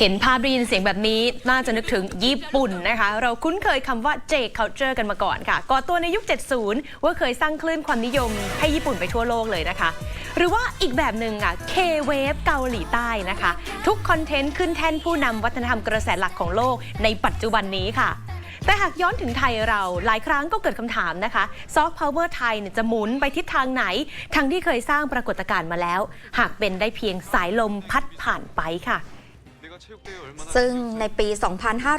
เห็นภาพได้ยินเสียงแบบนี้น่าจะนึกถึงญี่ปุ่นนะคะ เราคุ้นเคยคำว่า J culture กันมาก่อนค่ะก่อตัวในยุค 70 ว่าเคยสร้างคลื่นความนิยมให้ญี่ปุ่นไปทั่วโลกเลยนะคะ หรือว่าอีกแบบหนึ่งอะ K-Wave เกาหลีใต้นะคะ ทุกคอนเทนต์ขึ้นแท่นผู้นำวัฒนธรรมกระแสหลักของโลกในปัจจุบันนี้ค่ะแต่หากย้อนถึงไทยเราหลายครั้งก็เกิดคำถามนะคะซอฟต์พาวเวอร์ไทยเนี่ยจะหมุนไปทิศทางไหน ทั้งที่เคยสร้างปรากฏการณ์มาแล้ว หากเป็นได้เพียงสายลมพัดผ่านไปค่ะ ซึ่งในปี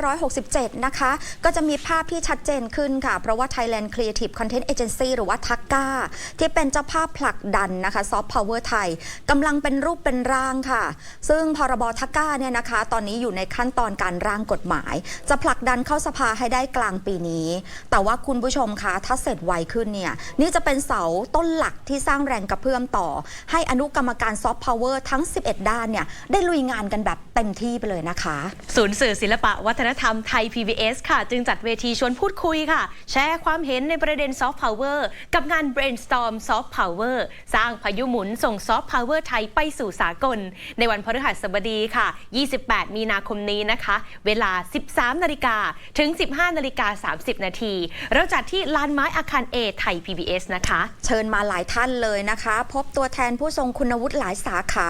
2567 นะคะ ก็จะมีภาพที่ชัดเจนขึ้นค่ะ เพราะว่า Thailand Creative Content Agency หรือว่าทักกาที่เป็นเจ้าภาพผลักดันนะคะซอฟต์พาวเวอร์ไทยกำลังเป็นรูปเป็นร่างค่ะ ซึ่งพรบทักกาเนี่ยนะคะ ตอนนี้อยู่ในขั้นตอนการร่างกฎหมาย จะผลักดันเข้าสภาให้ได้กลางปีนี้ แต่ว่าคุณผู้ชมคะถ้าเสร็จไวขึ้นเนี่ยนี่จะเป็นเสาต้นหลักที่สร้างแรงกระเพื่อมต่อ ให้อนุกรรมการซอฟต์พาวเวอร์ทั้ง 11 ด้านเนี่ยได้ลุยงานกันแบบเต็มที่ไปเลยนะคะ ศูนย์สื่อศิลปะวัฒนธรรมไทย PBS ค่ะ จึงจัดเวทีชวนพูดคุยค่ะ แชร์ความเห็นในประเด็นซอฟต์พาวเวอร์กับงาน Brainstorm Soft Power สร้างพายุหมุนส่งซอฟต์พาวเวอร์ไทยไปสู่สากล ในวันพฤหัสบดีค่ะ 28 มีนาคมนี้นะคะ เวลา 13 นาฬิกาถึง 15 นาฬิกา 30 นาทีเราจัดที่ลานไม้อาคาร A ไทย PBS นะคะ เชิญมาหลายท่านเลยนะคะ พบตัวแทนผู้ทรงคุณวุฒิหลายสาขา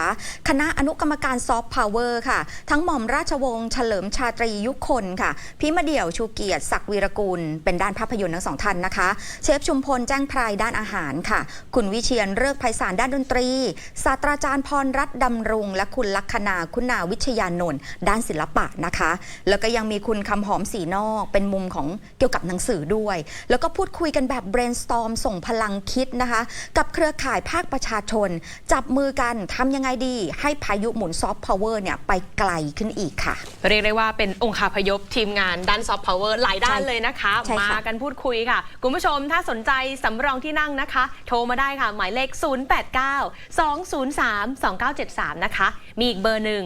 คณะอนุกรรมการซอฟต์พาวเวอร์ค่ะทั้งหม่อมราชวงศ์เฉลิมชาตรียุคนค่ะพี่มาเดี่ยวชูเกียรติศักดิ์วีรกุล เป็นด้านภาพยนตร์ทั้งสองท่านนะคะ เชฟชุมพลแจ้งพรายด้านอาหารค่ะ คุณวิเชียนเลิกไพศาลด้านดนตรี ศาสตราจารย์พรรัตน์ดำรงและคุณลัคนาคุณาวิชยานนท์ด้านศิลปะนะคะ แล้วก็ยังมีคุณคำหอมสีนอก เป็นมุมของเกี่ยวกับหนังสือด้วย แล้วก็พูดคุยกันแบบ brainstorm ส่งพลังคิดนะคะ กับเครือข่ายภาคประชาชน จับมือกันทำยังไงดี ให้พายุหมุนซอฟต์พาวเวอร์เนี่ยไปไกลขึ้นอีกค่ะ เรียกได้ว่าเป็นองค์คาพยพทีมงานด้านซอฟต์พาวเวอร์หลายด้านใช่เลยนะคะ ใช่ค่ะ มากันพูดคุยค่ะ คุณผู้ชมถ้าสนใจสำรองที่นั่งนะคะ โทรมาได้ค่ะ หมายเลข 089 203 2973 นะคะ มีอีกเบอร์หนึ่ง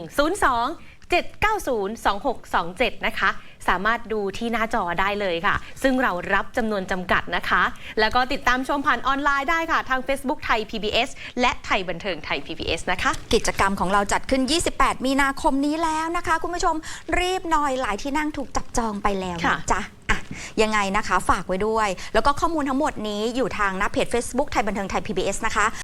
02 790 2627 นะคะ สามารถดูที่หน้าจอได้เลยค่ะ ซึ่งเรารับจำนวนจำกัดนะคะ แล้วก็ติดตามชมผ่านออนไลน์ได้ค่ะ ทาง Facebook ไทย PBS และไทยบันเทิงไทย PBS นะคะ กิจกรรมของเราจัดขึ้น 28 มีนาคมนี้แล้วนะคะ คุณผู้ชมรีบหน่อยหลายที่นั่งถูกจับจองไปแล้วค่ะนะจ๊ะอะ ยังไงนะคะ ฝากไว้ด้วย แล้วก็ข้อมูลทั้งหมดนี้อยู่ทางหน้าเพจ Facebook ไทยบันเทิงไทย PBS นะคะ